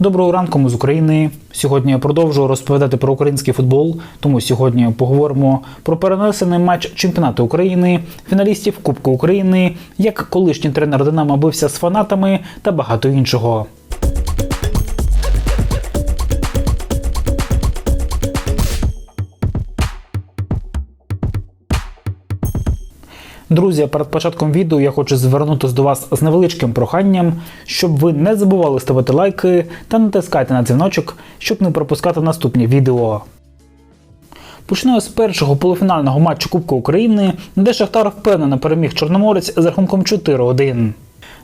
Доброго ранку ми з України. Сьогодні я продовжую розповідати про український футбол. Тому сьогодні поговоримо про перенесений матч чемпіонату України, фіналістів Кубку України, як колишній тренер Динамо бився з фанатами та багато іншого. Друзі, перед початком відео я хочу звернутися до вас з невеличким проханням, щоб ви не забували ставити лайки та натискати на дзвіночок, щоб не пропускати наступні відео. Почну з першого полуфінального матчу Кубку України, де Шахтар впевнено переміг Чорноморець з рахунком 4-1.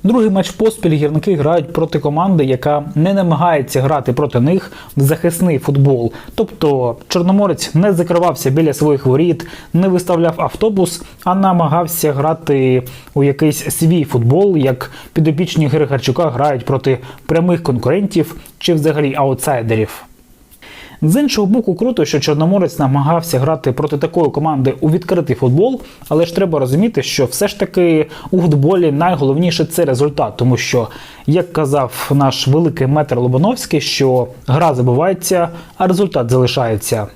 Другий матч поспіль гірники грають проти команди, яка не намагається грати проти них в захисний футбол. Тобто Чорноморець не закривався біля своїх воріт, не виставляв автобус, а намагався грати у якийсь свій футбол, як підопічні Григорчука грають проти прямих конкурентів чи взагалі аутсайдерів. З іншого боку, круто, що Чорноморець намагався грати проти такої команди у відкритий футбол, але ж треба розуміти, що все ж таки у футболі найголовніше це результат, тому що, як казав наш великий метр Лобановський, що гра забувається, а результат залишається.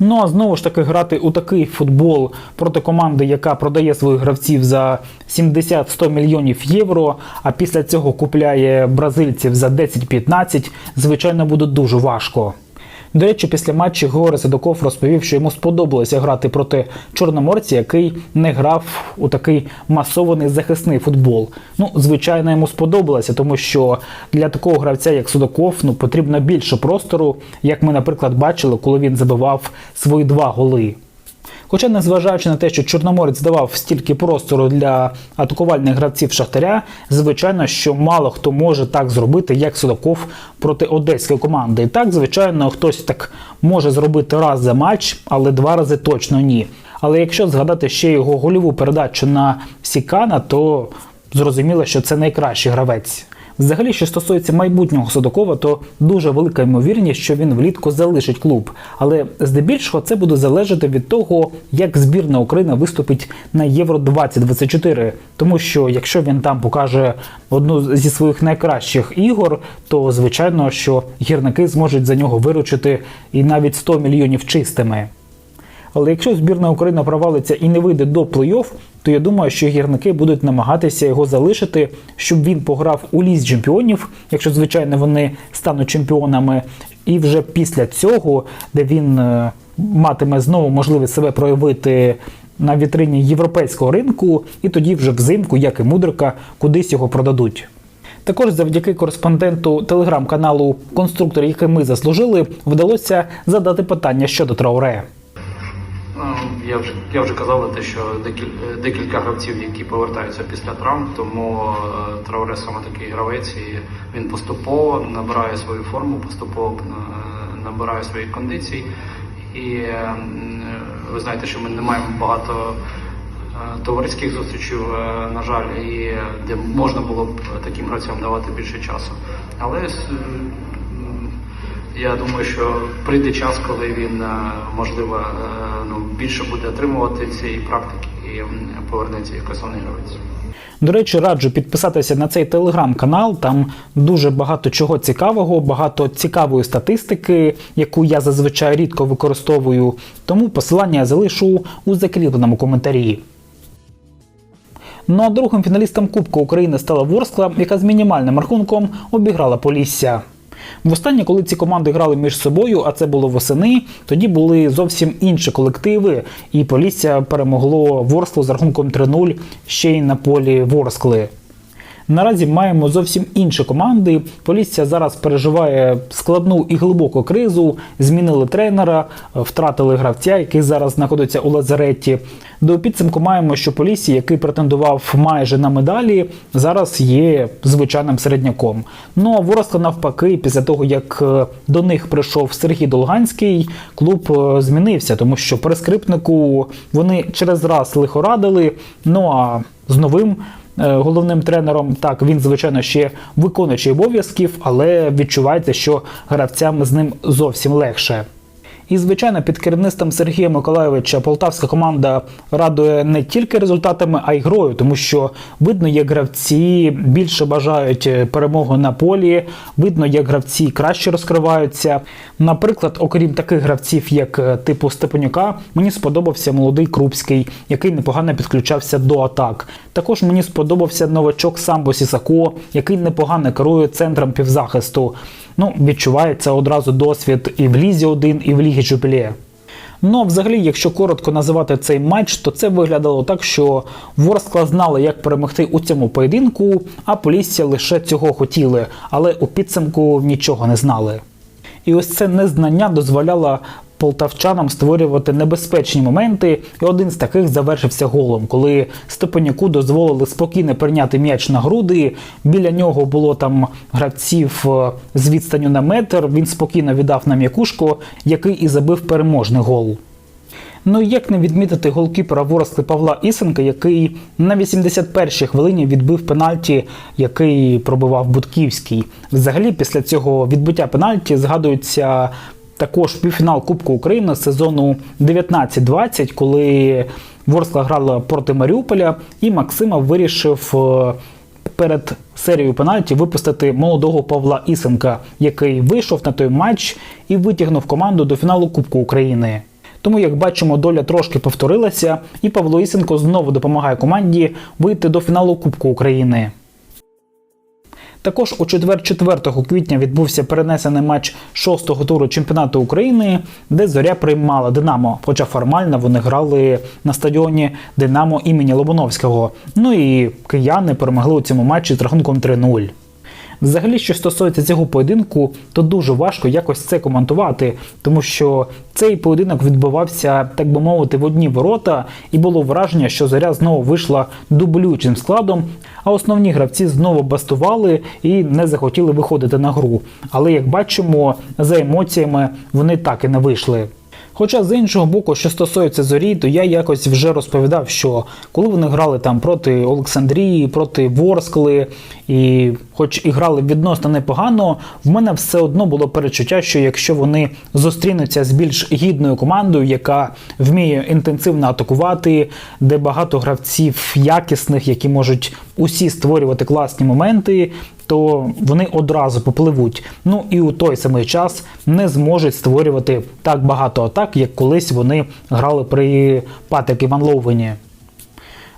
Ну а знову ж таки грати у такий футбол проти команди, яка продає своїх гравців за 70-100 мільйонів євро, а після цього купляє бразильців за 10-15, звичайно, буде дуже важко. До речі, після матчі Гори Садоков розповів, що йому сподобалося грати проти чорноморця, який не грав у такий масований захисний футбол. Ну, звичайно, йому сподобалося, тому що для такого гравця, як Судаков, ну потрібно більше простору, як ми, наприклад, бачили, коли він забивав свої два голи. Хоча, незважаючи на те, що Чорноморець давав стільки простору для атакувальних гравців Шахтаря, звичайно, що мало хто може так зробити, як Судаков проти одеської команди. І так, звичайно, хтось так може зробити раз за матч, але два рази точно ні. Але якщо згадати ще його гольову передачу на Сікана, то зрозуміло, що це найкращий гравець. Взагалі, що стосується майбутнього Судакова, то дуже велика ймовірність, що він влітку залишить клуб. Але здебільшого це буде залежати від того, як збірна України виступить на Євро 2024. Тому що якщо він там покаже одну зі своїх найкращих ігор, то звичайно, що гірники зможуть за нього виручити і навіть 100 мільйонів чистими. Але якщо збірна України провалиться і не вийде до плей-офф, то я думаю, що гірники будуть намагатися його залишити, щоб він пограв у лізі чемпіонів, якщо звичайно вони стануть чемпіонами. І вже після цього, де він е, матиме знову можливість себе проявити на вітрині європейського ринку, і тоді вже взимку, як і мудрика, кудись його продадуть. Також завдяки кореспонденту телеграм-каналу Конструктор, який ми заслужили, вдалося задати питання щодо Трауре. Я вже я вже казав те, що декіль- декілька гравців, які повертаються після травм, тому е, Трауре саме такий гравець, і він поступово набирає свою форму, поступово е, набирає свої кондиції. І е, ви знаєте, що ми не маємо багато е, товариських зустрічей, е, на жаль, і е, де можна було б таким гравцям давати більше часу. Але я думаю, що прийде час, коли він е, можливо е, ну, більше буде отримувати цієї практики і повернеться як основний гравець. До речі, раджу підписатися на цей телеграм-канал. Там дуже багато чого цікавого, багато цікавої статистики, яку я зазвичай рідко використовую. Тому посилання я залишу у закріпленому коментарі. Ну а другим фіналістом Кубку України стала Ворскла, яка з мінімальним рахунком обіграла Полісся. Востаннє, коли ці команди грали між собою, а це було восени, тоді були зовсім інші колективи, і Полісся перемогло Ворсклу з рахунком 3-0 ще й на полі Ворскли. Наразі маємо зовсім інші команди. Полісся зараз переживає складну і глибоку кризу. Змінили тренера, втратили гравця, який зараз знаходиться у лазареті. До підсумку маємо, що Полісся, який претендував майже на медалі, зараз є звичайним середняком. Ну а Ворскла навпаки, після того як е, до них прийшов Сергій Долганський, клуб е, змінився, тому що при скрипнику вони через раз лихорадили. Ну а з новим головним тренером. Так, він, звичайно, ще виконуючий обов'язків, але відчувається, що гравцям з ним зовсім легше. І, звичайно, під керівництвом Сергія Миколайовича полтавська команда радує не тільки результатами, а й грою, тому що видно, як гравці більше бажають е, перемоги на полі, видно, як гравці краще розкриваються. Наприклад, окрім таких гравців, як е, типу Степанюка, мені сподобався молодий Крупський, який непогано підключався до атак. Також мені сподобався новачок Самбо Сісако, який непогано керує центром півзахисту. Ну, відчувається одразу досвід і в Лізі 1, і в Лігі Джупілє. Ну, а взагалі, якщо коротко називати цей матч, то це виглядало так, що Ворскла знали, як перемогти у цьому поєдинку, а Полісся лише цього хотіли, але у підсумку нічого не знали. І ось це незнання дозволяло полтавчанам створювати небезпечні моменти, і один з таких завершився голом, коли Степанюку дозволили спокійно прийняти м'яч на груди. Біля нього було там гравців е, з відстанню на метр. Він спокійно віддав на м'якушко, який і забив переможний гол. Ну і як не відмітити голкіпера Ворскли Павла Ісенка, який на 81-й хвилині відбив пенальті, який пробивав Будківський. Взагалі, після цього відбиття пенальті згадується також півфінал Кубку України сезону 19-20, коли Ворскла грала проти Маріуполя, і Максима вирішив. е, Перед серією пенальті випустити молодого Павла Ісенка, який вийшов на той матч і витягнув команду до фіналу Кубку України. Тому, як бачимо, доля трошки повторилася, і Павло Ісенко знову допомагає команді вийти до фіналу Кубку України. Також у четвер 4 квітня відбувся перенесений матч шостого туру чемпіонату України, де зоря приймала Динамо. Хоча формально вони грали на стадіоні Динамо імені Лобановського. Ну і кияни перемогли у цьому матчі з рахунком 3-0. Взагалі, що стосується цього поєдинку, то дуже важко якось це коментувати, тому що цей поєдинок відбувався, так би мовити, в одні ворота, і було враження, що зоря знову вийшла дублюючим складом, а основні гравці знову бастували і не захотіли виходити на гру. Але як бачимо, за емоціями вони так і не вийшли. Хоча з іншого боку, що стосується зорі, то я якось вже розповідав, що коли вони грали там проти Олександрії, проти Ворскли, і хоч і грали відносно непогано, в мене все одно було перечуття, що якщо вони зустрінуться з більш гідною командою, яка вміє інтенсивно атакувати, де багато гравців якісних, які можуть усі створювати класні моменти, то вони одразу попливуть. Ну і у той самий час не зможуть створювати так багато атак, як колись вони грали при Патрікі Ван Лоувені.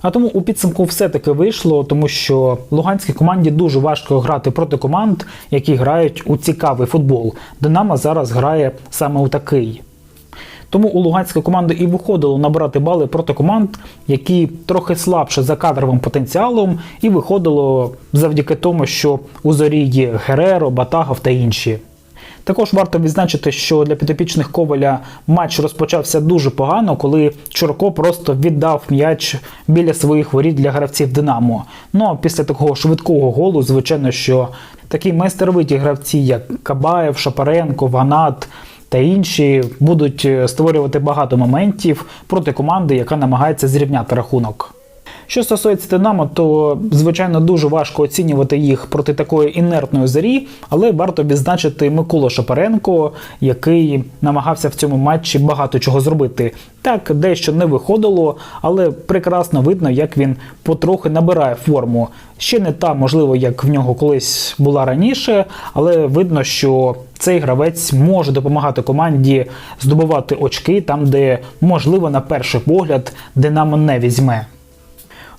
А тому у підсумку все-таки вийшло, тому що луганській команді дуже важко грати проти команд, які грають у цікавий футбол. Динамо зараз грає саме у такий. Тому у луганської команди і виходило набирати бали проти команд, які трохи слабше за кадровим потенціалом, і виходило завдяки тому, що у зорі є Гереро, Батагов та інші. Також варто відзначити, що для підопічних Коваля матч розпочався дуже погано, коли Чурко просто віддав м'яч біля своїх воріт для гравців Динамо. Ну а після такого швидкого голу, звичайно, що такі майстервиті гравці, як Кабаєв, Шапаренко, Ванат та інші, будуть е, створювати багато моментів проти команди, яка намагається зрівняти рахунок. Що стосується Динамо, то звичайно дуже важко оцінювати їх проти такої інертної зорі, але варто відзначити Миколу Шапаренко, який намагався в цьому матчі багато чого зробити. Так, дещо не виходило, але прекрасно видно, як він потрохи набирає форму. Ще не та, можливо, як в нього колись була раніше, але видно, що цей гравець може допомагати команді здобувати очки там, де можливо на перший погляд Динамо не візьме.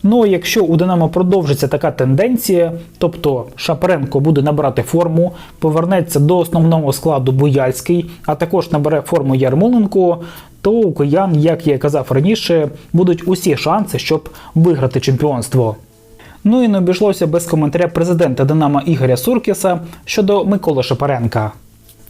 Ну, а якщо у Динамо продовжиться така тенденція, тобто Шапаренко буде набирати форму, повернеться до основного складу Буяльський, а також набере форму Ярмоленко, то у киян, як я казав раніше, будуть усі шанси, щоб виграти чемпіонство. Ну і не обійшлося без коментаря президента Динамо Ігоря Суркіса щодо Миколи Шапаренка.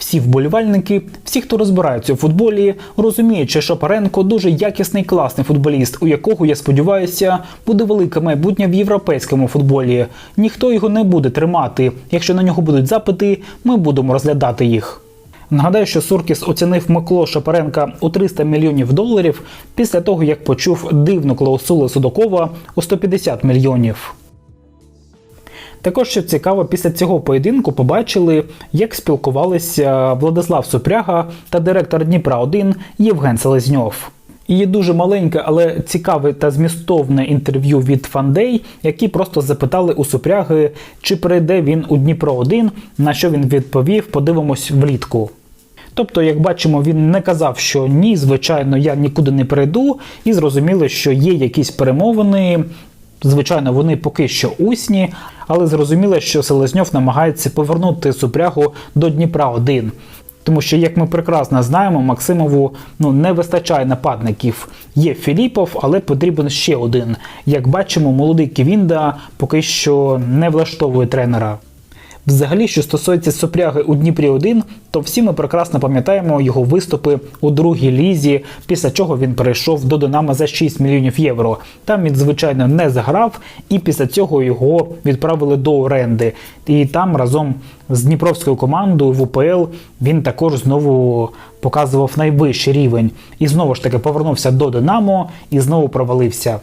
Всі вболівальники, всі, хто розбирається у футболі, розуміють, що Шапаренко дуже якісний класний футболіст, у якого, я сподіваюся, буде велике майбутнє в європейському футболі. Ніхто його не буде тримати. Якщо на нього будуть запити, ми будемо розглядати їх. Нагадаю, що Суркіс оцінив Миколу Шапаренка у 300 мільйонів доларів після того, як почув дивну клаусулу Судакова у 150 мільйонів. Також що цікаво, після цього поєдинку побачили, як спілкувалися Владислав Супряга та директор Дніпра 1 Євген Селезньов. Є дуже маленьке, але цікаве та змістовне інтерв'ю від Фандей, які просто запитали у Супряги, чи прийде він у Дніпро 1 на що він відповів, подивимось влітку. Тобто, як бачимо, він не казав, що ні, звичайно, я нікуди не прийду, і зрозуміло, що є якісь перемовини. Звичайно, вони поки що усні, але зрозуміло, що Селезньов намагається повернути супрягу до Дніпра 1 тому що, як ми прекрасно знаємо, Максимову ну не вистачає нападників. Є Філіпов, але потрібен ще один. Як бачимо, молодий Ківінда поки що не влаштовує тренера. Взагалі, що стосується Сопряги у Дніпрі 1 то всі ми прекрасно пам'ятаємо його виступи у другій лізі, після чого він перейшов до Динамо за 6 мільйонів євро. Там він, звичайно, не заграв, і після цього його відправили до оренди. І там разом з Дніпровською командою в УПЛ він також знову показував найвищий рівень. І знову ж таки повернувся до Динамо і знову провалився.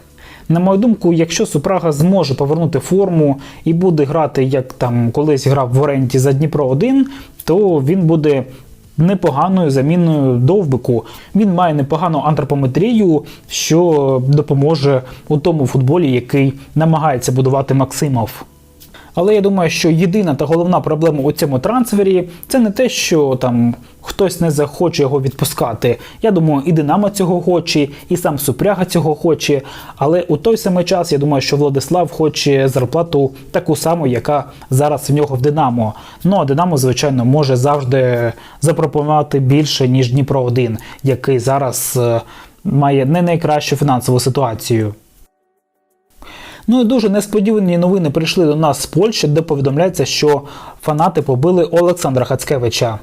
На мою думку, якщо Супрага зможе повернути форму і буде грати, як там колись грав в оренді за Дніпро 1 то він буде непоганою заміною довбику. Він має непогану антропометрію, що допоможе у тому футболі, який намагається будувати Максимов. Але я думаю, що єдина та головна проблема у цьому трансфері це не те, що там хтось не захоче його відпускати. Я думаю, і Динамо цього хоче, і сам Супряга цього хоче. Але у той самий час я думаю, що Владислав хоче зарплату таку саму, яка зараз в нього в Динамо. Ну а Динамо, звичайно, може завжди запропонувати більше ніж Дніпро 1 який зараз е, має не найкращу фінансову ситуацію. Ну і дуже несподівані новини прийшли до нас з Польщі, де повідомляється, що фанати побили Олександра Хацкевича.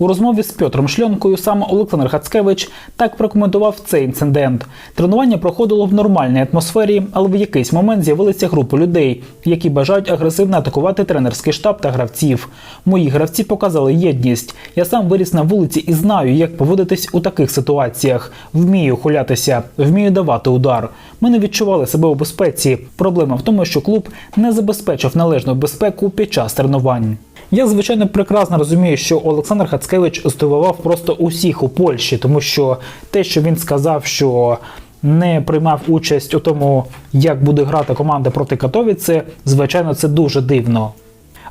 У розмові з Петром Шльонкою саме Олександр Хацкевич так прокоментував цей інцидент. Тренування проходило в нормальній атмосфері, але в якийсь момент з'явилися групи людей, які бажають агресивно атакувати тренерський штаб та гравців. Мої гравці показали єдність. Я сам виріс на вулиці і знаю, як поводитись у таких ситуаціях. Вмію хулятися, вмію давати удар. Ми не відчували себе у безпеці. Проблема в тому, що клуб не забезпечив належну безпеку під час тренувань. Я, звичайно, прекрасно розумію, що Олександр Хацкевич здивував просто усіх у Польщі, тому що те, що він сказав, що не приймав участь у тому, як буде грати команда проти Катовіці, звичайно, це дуже дивно.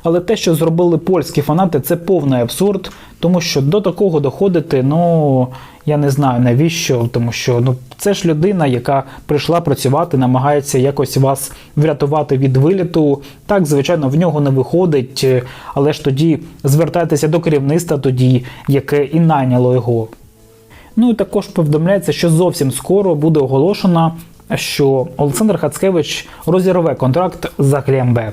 Але те, що зробили польські фанати, це повний абсурд, тому що до такого доходити, ну я не знаю навіщо, тому що ну це ж людина, яка прийшла працювати, намагається якось вас врятувати від виліту. Так, звичайно, в нього не виходить, але ж тоді звертайтеся до керівництва, тоді яке і найняло його. Ну і також повідомляється, що зовсім скоро буде оголошено, що Олександр Хацкевич розірве контракт за Клембе.